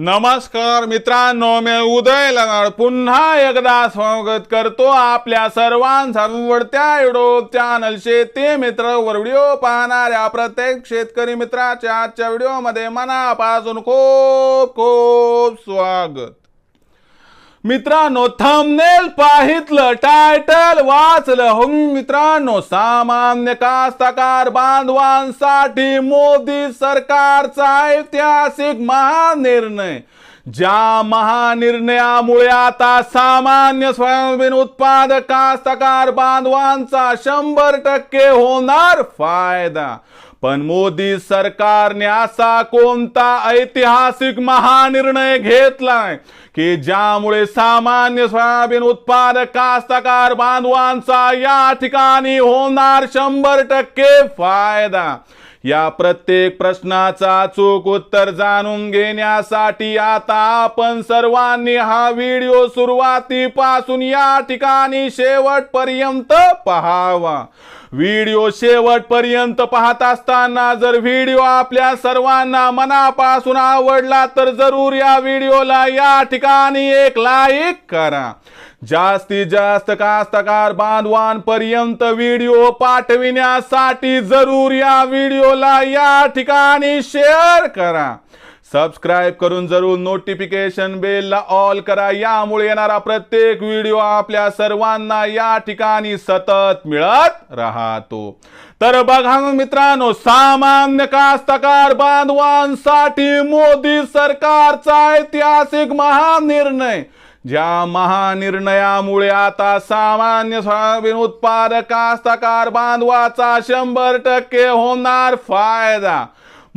नमस्कार मित्रांनो मी उदय लगाड. पुन्हा एकदा स्वागत करतो आपल्या सर्वांचा आवडत्या युट्यूब चॅनल शेती मित्र वर व्हिडिओ पाहणाऱ्या प्रत्येक शेतकरी मित्राच्या आजच्या व्हिडिओमध्ये मनापासून खूप खूप स्वागत. मित्रांनो थंबनेल पाहितलं टायटल वाचलं. हो मित्रांनो सामान्य कास्तकार बांधवांसाठी मोदी सरकारचा ऐतिहासिक महानिर्णय. ज्या महानिर्णयामुळे आता सामान्य स्वयंबीन उत्पादक कास्तकार बांधवांचा शंभर टक्के होणार फायदा. पण मोदी सरकारने असा कोणता ऐतिहासिक महानिर्णय घेतलाय की ज्यामुळे सामान्य सोयाबीन उत्पादक कास्तकार बांधवांचा या ठिकाणी होणार शंभर टक्के फायदा? या प्रत्येक प्रश्नाचा चूक उत्तर जाणून घेण्यासाठी आता आपण सर्वांनी हा व्हिडिओ सुरुवातीपासून या ठिकाणी शेवटपर्यंत पहावा. व्हिडिओ शेवटपर्यंत पाहत असताना जर व्हिडिओ आपल्या सर्वांना मनापासून आवडला तर जरूर या व्हिडिओला या ठिकाणी एक लाईक करा. जास्तीत जास्त कास्तकार बांधवांपर्यंत व्हिडिओ पाठविण्यासाठी जरूर या व्हिडिओला या ठिकाणी शेअर करा. सबस्क्राईब करून जरूर नोटिफिकेशन बेलला ऑल करा. यामुळे येणारा प्रत्येक व्हिडिओ आपल्या सर्वांना या ठिकाणी सतत मिळत राहतो. तर बघा मित्रांनो सामान्य कास्तकार बांधवांसाठी मोदी सरकारचा ऐतिहासिक महानिर्णय. ज्या महानिर्णयामुळे आता सामान्य सोयाबीन उत्पादक कास्तकार बांधवाचा शंभर टक्के होणार फायदा.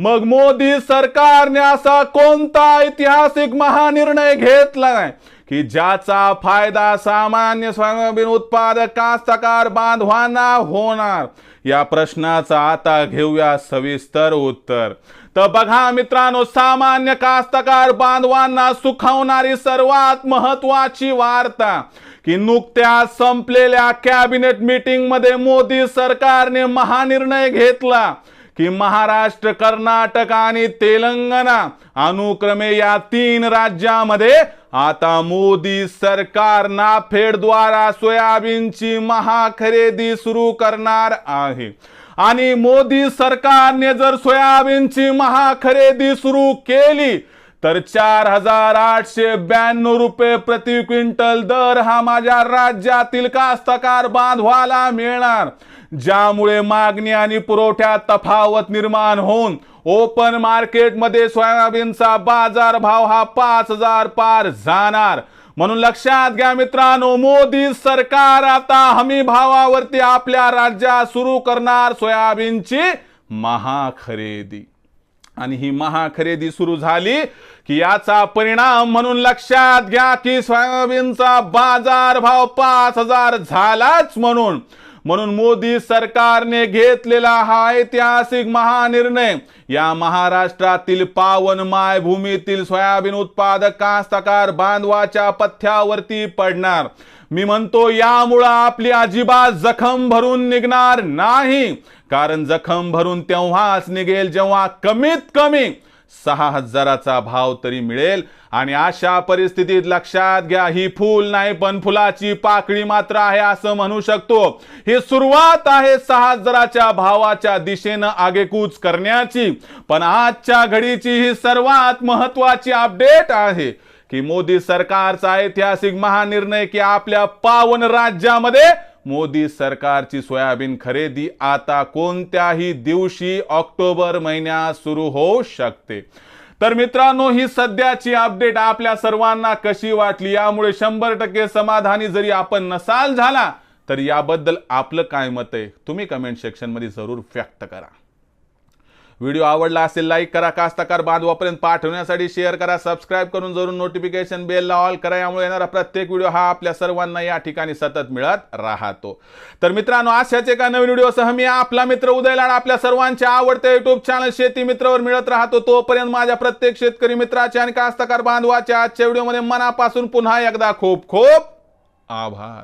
मग मोदी सरकारने असा कोणता ऐतिहासिक महानिर्णय घेतला नाही? की ज्याचा फायदा सामान्य सोयाबीन उत्पादक कास्तकार बांधवांना होणार? या प्रश्नाचा आता घेऊया सविस्तर उत्तर. तर बघा मित्रांनो सामान्य कास्तकार बांधवांना सुखावणारी सर्वात महत्वाची वार्ता की नुकत्याच संपलेल्या कॅबिनेट मीटिंगमध्ये मोदी सरकारने महानिर्णय घेतला. की महाराष्ट्र कर्नाटक आणि तेलंगणा अनुक्रमे या तीन राज्यामध्ये आता मोदी सरकार नाफेडद्वारा सोयाबीनची महाखरेदी सुरू करणार आहे. आणि मोदी सरकारने जर सोयाबीनची महाखरेदी सुरू केली तर चार हजार आठशे ब्याण्णव रुपये प्रति क्विंटल दर हा माझ्या राज्यातील कास्तकार बांधवाला मिळणार. ज्यामुळे मागणी आणि पुरवठ्यात तफावत निर्माण होऊन ओपन मार्केटमध्ये सोयाबीनचा बाजार भाव हा पाच हजार पार जाणार. म्हणून लक्षात घ्या मित्रांनो मोदी सरकार आता हमी भावावरती आपल्या राज्यात सुरू करणार सोयाबीनची महाखरेदी. आणि ही महाखरेदी सुरू झाली की याचा परिणाम म्हणून लक्षात घ्या की सोयाबीनचा बाजार भाव पाच हजार झालाच म्हणून. म्हणून मोदी सरकारने घेतलेला हा ऐतिहासिक महानिर्णय. या महाराष्ट्रातील पावन मायभूमीतील सोयाबीन उत्पादक कास्तकार बांधवाच्या पथ्यावरती पडणार. मी म्हणतो यामुळं आपली अजिबात जखम भरून निघणार नाही. कारण जखम भरून तेव्हाच निघेल जेव्हा कमीत कमी सहा हजाराचा भाव तरी मिळेल. आणि अशा परिस्थितीत लक्षात घ्या ही फूल नाही पण फुलाची पाकळी मात्र आहे असं म्हणू शकतो. ही सुरुवात आहे सहा हजाराच्या भावाच्या दिशेनं आगेकूच करण्याची. पण आजच्या घडीची ही सर्वात महत्वाची अपडेट आहे की मोदी सरकारचा ऐतिहासिक महानिर्णय की आपल्या पावन राज्यामध्ये मोदी सरकारची सोयाबीन खरेदी आता कोणत्याही दिवशी ऑक्टोबर महिन्यात सुरू होऊ शकते. तर मित्रांनो ही सध्याची अपडेट आपल्या सर्वांना कशी वाटली? यामुळे शंभर टक्के समाधानी जरी आपण नसाल झाला तर याबद्दल आपलं काय मत आहे? तुम्ही कमेंट सेक्शनमध्ये जरूर व्यक्त करा. व्हिडिओ आवडला असेल लाईक करा कास्तकार बांधवापर्यंत पाठवण्यासाठी शेअर करा सबस्क्राईब करून जरूर नोटिफिकेशन बेलला ऑल करा. यामुळे येणारा प्रत्येक व्हिडिओ हा आपल्या सर्वांना या ठिकाणी सतत मिळत राहतो. तर मित्रांनो अशाच एका नवीन व्हिडिओसह मी आपला मित्र उदयलाड आपल्या सर्वांच्या आवडत्या युट्यूब चॅनल शेती मित्रवर मिळत राहतो. तोपर्यंत माझ्या प्रत्येक शेतकरी मित्राचे आणि कास्तकार बांधवाच्या आजच्या व्हिडिओमध्ये मनापासून पुन्हा एकदा खूप खूप आभार.